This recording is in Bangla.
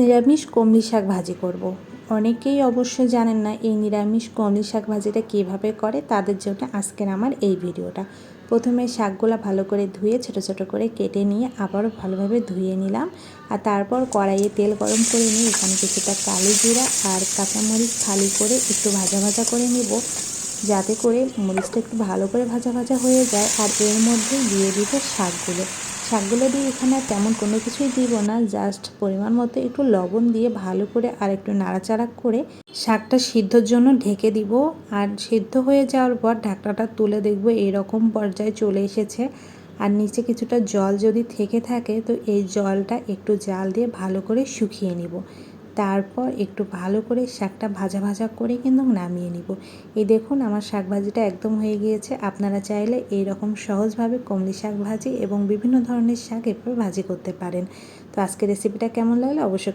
নিরামিষ কমলি শাক ভাজি করব। অনেকেই অবশ্যই জানেন না এই নিরামিষ কমলি শাক ভাজিটা কীভাবে করে, তাদের জন্য আজকের আমার এই ভিডিওটা। প্রথমে শাকগুলো ভালো করে ধুয়ে ছোট ছোট করে কেটে নিয়ে আবারও ভালোভাবে ধুয়ে নিলাম। আর তারপর কড়াইয়ে তেল গরম করে নিয়ে এখানে কিছুটা কালো জিরা আর কাঁচামরিচ খালি করে একটু ভাজা ভাজা করে নেব। যাতে করে মরিচটা একটু ভালো করে ভাজা ভাজা হয়ে যায়। আর এর মধ্যে দিয়ে দিব শাকগুলো। শাকগুলো দিয়ে এখানে তেমন কোনো কিছুই দিব না জাস্ট পরিমাণ মতো একটু লবণ দিয়ে ভালো করে আর একটু নাড়াচাড়া করে শাকটা সিদ্ধর জন্য ঢেকে দিব। আর সিদ্ধ হয়ে যাওয়ার পর ঢাকনাটা তুলে দেখব এরকম পর্যায়ে চলে এসেছে। আর নিচে কিছুটা জল যদি থেকে থাকে, তো এই জলটা একটু জাল দিয়ে ভালো করে শুকিয়ে নিব। তারপর একটু ভালো করে শাকটা ভাজা ভাজা করে কিন্তু নামিয়ে নিব। এই দেখুন আমার শাক ভাজিটা একদম হয়ে গিয়েছে। আপনারা চাইলে এই রকম সহজভাবে কমলি শাক ভাজি এবং বিভিন্ন ধরনের শাক এভাবে ভাজি করতে পারেন। তো আজকে রেসিপিটা কেমন লাগল? অবশ্যই